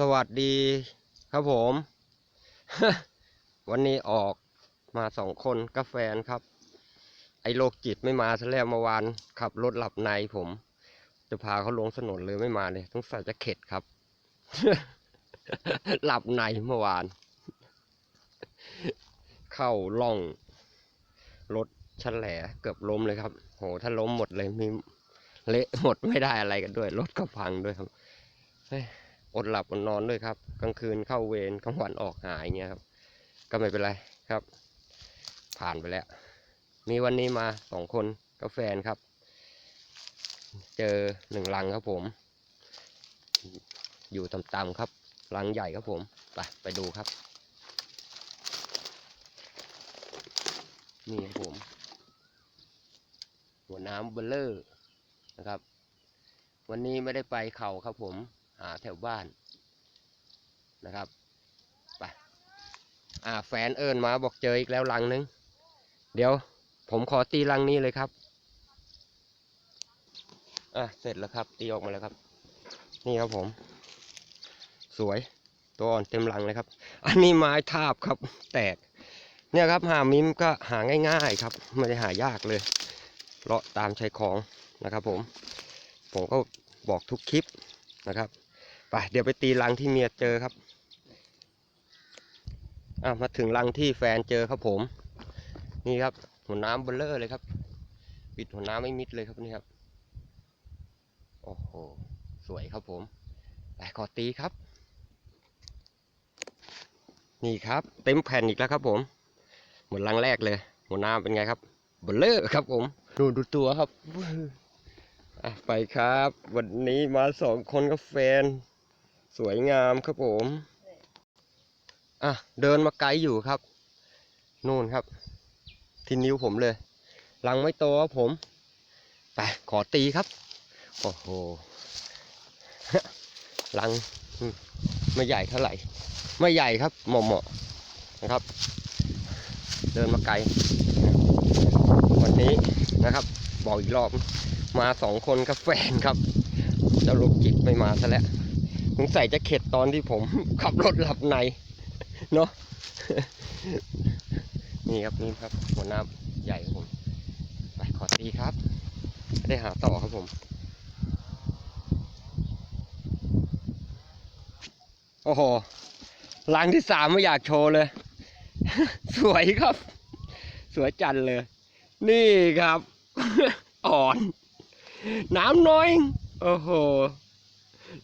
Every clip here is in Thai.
สวัสดีครับผม วันนี้ออกมาสองคนกับแฟนครับ ไอ้โรคจิตไม่มาซะแล้วเมื่อวานขับรถหลับในผม จะพาเขาลงถนนเลยไม่มาเลยต้องใส่จะเข็ดครับ หลับในเมื่อวาน เข้าล่องรถชันแหลเกือบล้มเลยครับ โหถ้าล้มหมดเลยมีเละหมดไม่ได้อะไรกันด้วย รถก็พังด้วยครับ อดหลับอดนอนด้วยครับ กลางคืนเข้าเวรกลางวันออกหายเงี้ยครับ ก็ไม่เป็นไรครับ ผ่านไปแล้ว มีวันนี้มาสองคนกับแฟนครับ เจอหนึ่งลังครับผม อยู่ต่ำๆครับลังใหญ่ครับผม ไปไปดูครับ นี่ครับผม หัวน้ำเบลเลอร์นะครับ วันนี้ไม่ได้ไปเขาครับผม หาแถวบ้านนะครับไปอ่าแฟนเอิญมาบอกเจออีกแล้วลังนึง เดี๋ยวผมขอตีลังนี้เลยครับอะเสร็จแล้วครับตีออกมาแล้วครับ นี่ครับผม สวยตัวอ่อนเต็มลังเลยครับ อันนี้ไม้ทาบครับ แตกเนี่ยครับหามิมก็หาง่ายๆครับ ไม่ได้หายากเลยเลาะตามชายคลองนะครับผม ผมก็บอกทุกคลิป นะครับไปเดี๋ยวไปตีรังที่เมียเจอครับอะมาถึงรังที่แฟนเจอครับผม นี่ครับ หัวน้ำเบลเลอร์เลยครับ ปิดหัวน้ำไม่มิดเลยครับนี่ครับ โอ้โห สวยครับผมไปขอตีครับ นี่ครับ เต็มแผ่นอีกแล้วครับผมเหมือนรังแรกเลย หัวน้ำเป็นไงครับเบลเลอร์ครับผมดูดูตัวครับ อะไปครับ วันนี้มาสองคนกับแฟน สวยงามครับผม อะ เดินมาไกลอยู่ครับ นู่นครับ ที่นิ้วผมเลยรังไม่โตครับผม ไป ขอตีครับ โอ้โหรังไม่ใหญ่เท่าไหร่ ไม่ใหญ่ครับ เหมาะเหมาะนะครับ เดินมาไกล วันนี้นะครับ บอกอีกรอบ มาสองคนกับแฟนครับเจ้าลูกจิตไม่มาซะแล้วสงสัยจะเข็ดตอนที่ผมขับรถหลับในเนาะนี่ครับนี่ครับ หัวน้ำใหญ่ครับผมไปขอตีครับไได้หาต่อครับผมโอ้โหลังที่สามไม่อยากโชว์เลย สวยครับ สวยจันเลย นี่ครับ อ่อน น้ำน้อย โอ้โห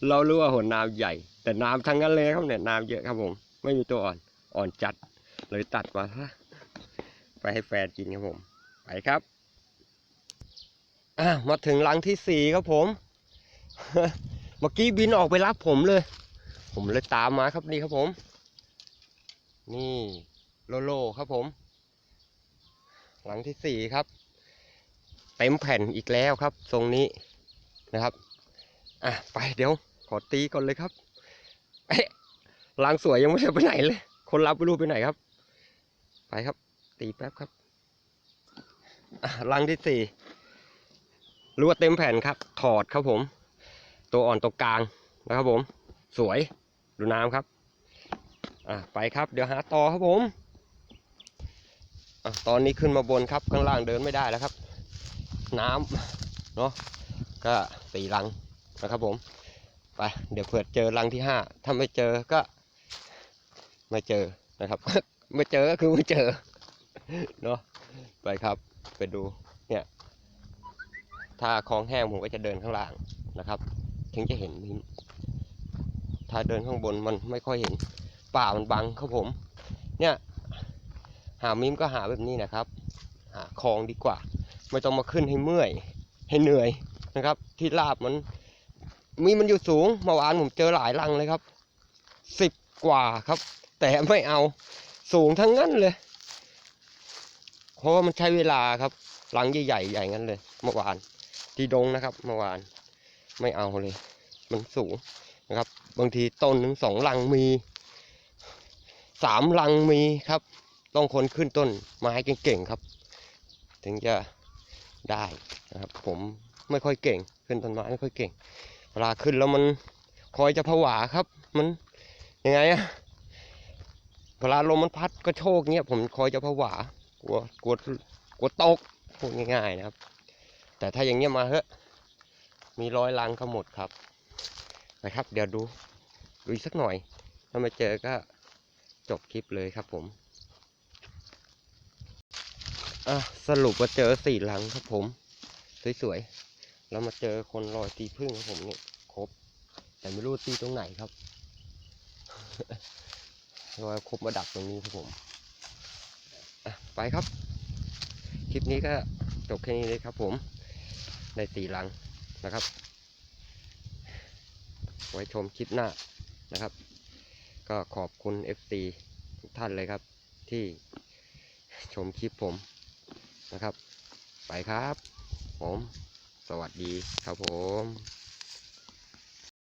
เรารู้ว่าหัวน้ำใหญ่ แต่น้ำทั้งนั้นเลยครับเนี่ยน้ำเยอะครับผม ไม่มีตัวอ่อน อ่อนจัด เลยตัดมาซะไปให้แฟนกินครับผม ไปครับ อะมาถึงหลังที่สี่ครับผม เมื่อกี้บินออกไปรับผมเลย ผมเลยตามมาครับนี่ครับผม นี่โลโลครับผม หลังที่สี่ครับ ต็มแผ่นอีกแล้วครับ ทรงนี้นะครับอะไปเดี๋ยวขอตีก่อนเลยครับเอ๊ะลังสวยยังไม่ได้ไปไหนเลย คนรับไม่รู้ไปไหนครับ ไปครับ ตีแป๊บครับลังที่สี่รู้ว่าเต็มแผ่นครับ ถอดครับผม ตัวอ่อนตัวกลางนะครับผม สวยดูน้ำครับอะไปครับ เดี๋ยวหาต่อครับผมอะตอนนี้ขึ้นมาบนครับข้างล่างเดินไม่ได้แล้วครับ น้ำเนาะก็สี่ลังนะครับผม ไปเดี๋ยวเผื่อเจอลังที่ห้าถ้าไม่เจอก็ไม่เจอนะครับ ไม่เจอก็คือไม่เจอเนาะไปครับไปดูเนี่ยถ้าคลองแห้งผมก็จะเดินข้างล่างนะครับ ถึงจะเห็นมิมถ้าเดินข้างบนมันไม่ค่อยเห็นป่ามันบังครับผม เนี่ยหามิมก็หาแบบนี้นะครับ หาคลองดีกว่า ไม่ต้องมาขึ้นให้เมื่อย ให้เหนื่อยนะครับ ที่ลาบมันมีมันอยู่สูงเมื่อวานผมเจอหลายรังเลยครับสิบกว่าครับ แต่ไม่เอาสูงทั้งนั้นเลยเพราะว่ามันใช้เวลาครับรังใหญ่ๆใหญ่งั้นเลยเมื่อวานที่ดงนะครับเมื่อวานไม่เอาเลย มันสูงนะครับ บางทีต้นหนึ่งสองลังมีสามลังมีครับ ต้องคนขึ้นต้นไม้เก่งๆครับ ถึงจะ ได้นะครับ ผมไม่ค่อยเก่ง ขึ้นต้นไม้ไม่ค่อยเก่ง เวลาขึ้นแล้วมันคอยจะผวาครับ มันยังไงอะเวลาลมมันพัดก็โชกเงี้ยผมคอยจะผวากลัวกลัวกลัวตกพูดง่ายๆนะครับ แต่ถ้าอย่างเงี้ยมาเถอะมีร้อยลังก็หมดครับนะครับ เดี๋ยวดูดูอีกสักหน่อย ถ้าไม่เจอก็จบคลิปเลยครับผม อะสรุปว่าเจอสี่หลังครับผม สวยๆแล้วมาเจอคนรอยตีพึ่งครับผมเนี่ยครบ แต่ไม่รู้ตีตรงไหนครับรอยครบมาดักตรงนี้ครับผมอะไปครับ คลิปนี้ก็จบแค่นี้เลยครับผมได้สี่หลังนะครับ ไว้ชมคลิปหน้านะครับ ก็ขอบคุณ FC ทุกท่านเลยครับที่ชมคลิปผม นะครับ ไปครับ ผม สวัสดีครับผม